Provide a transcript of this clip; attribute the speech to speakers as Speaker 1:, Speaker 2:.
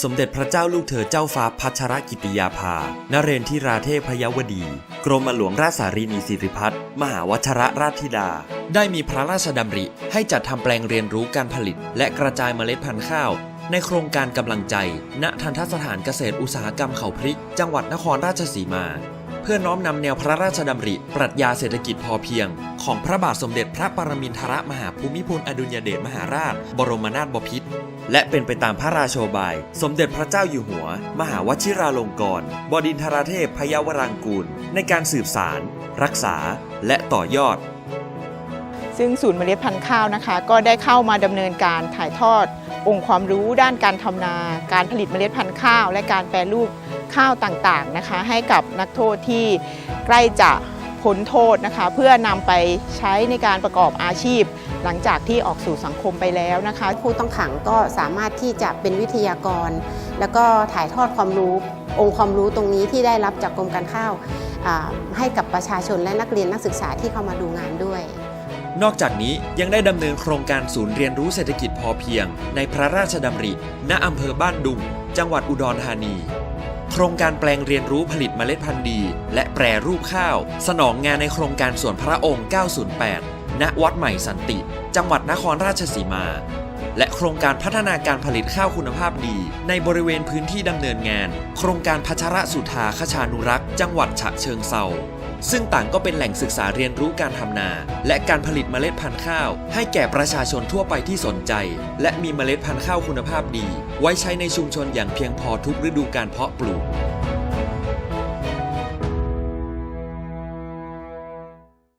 Speaker 1: สมเด็จพระเจ้าลูกเธอเจ้าฟ้าพัชรกิติยาภา นเรนทิราเทพยวดี กรมหลวงราชสารีนีสิริพัฒน์มหาวชรราชธิดา ได้มีพระราชดำริ ให้จัดทำแปลงเรียนรู้การผลิต และกระจายเมล็ดพันธุ์ข้าว ในโครงการกำลังใจ ณ ทันทสถานเกษตรอุตสาหกรรมเขาพริก จังหวัดนครราชสีมา เพื่อน้อมนำแนวพระราชดำริ ปรัชญาเศรษฐกิจพอเพียง ของพระบาทสมเด็จพระปรมินทรมหาภูมิพลอดุลยเดชมหาราช บรมนาถบพิตรและเป็นไปตามพระราโชบาย สมเด็จพระเจ้าอยู่หัว มหาวชิราลงกรณ์บดินทรเทพพยาวรางกูล ในการสืบสาร รักษา และต่อยอด
Speaker 2: ซึ่งศูนย์เมล็ดพันธุ์ข้าวนะคะ ก็ได้เข้ามาดำเนินการถ่ายทอด องค์ความรู้ด้านการทำนา การผลิตเมล็ดพันธุ์ข้าว และการแปรรูปข้าวต่างๆนะคะ ให้กับนักโทษที่ใกล้จะพ้นโทษนะคะ เพื่อนำไปใช้ในการประกอบอาชีพ หลังจากที่ออกสู่สังคมไปแล้วนะคะ
Speaker 3: ผู้ต้องขังก็สามารถที่จะเป็นวิทยากร แล้วก็ถ่ายทอดความรู้องค์ความรู้ตรงนี้ที่ได้รับจากกรมการข้าวให้กับประชาชนและนักเรียนนักศึกษาที่เข้ามาดูงานด้วย
Speaker 1: นอกจากนี้ยังได้ดำเนินโครงการศูนย์เรียนรู้เศรษฐกิจพอเพียง ในพระราชดำริ ณอำเภอบ้านดุง จังหวัดอุดรธานี โครงการแปลงเรียนรู้ผลิตเมล็ดพันธุ์ดี และแปรรูปข้าว สนองงานในโครงการส่วนพระองค์ 908 ณ วัดใหม่สันติ จังหวัดนครราชสีมา และโครงการพัฒนาการผลิตข้าวคุณภาพดี ในบริเวณพื้นที่ดำเนินงาน โครงการพัชระสุธาคชานุรักษ์ จังหวัดฉะเชิงเซา ซึ่งต่างก็เป็นแหล่งศึกษาเรียนรู้การทำนา และการผลิตเมล็ดพันธุ์ข้าว ให้แก่ประชาชนทั่วไปที่สนใจ และมีเมล็ดพันธุ์ข้าวคุณภาพดี ไว้ใช้ในชุมชนอย่างเพียงพอทุกฤดูการเพาะปลูก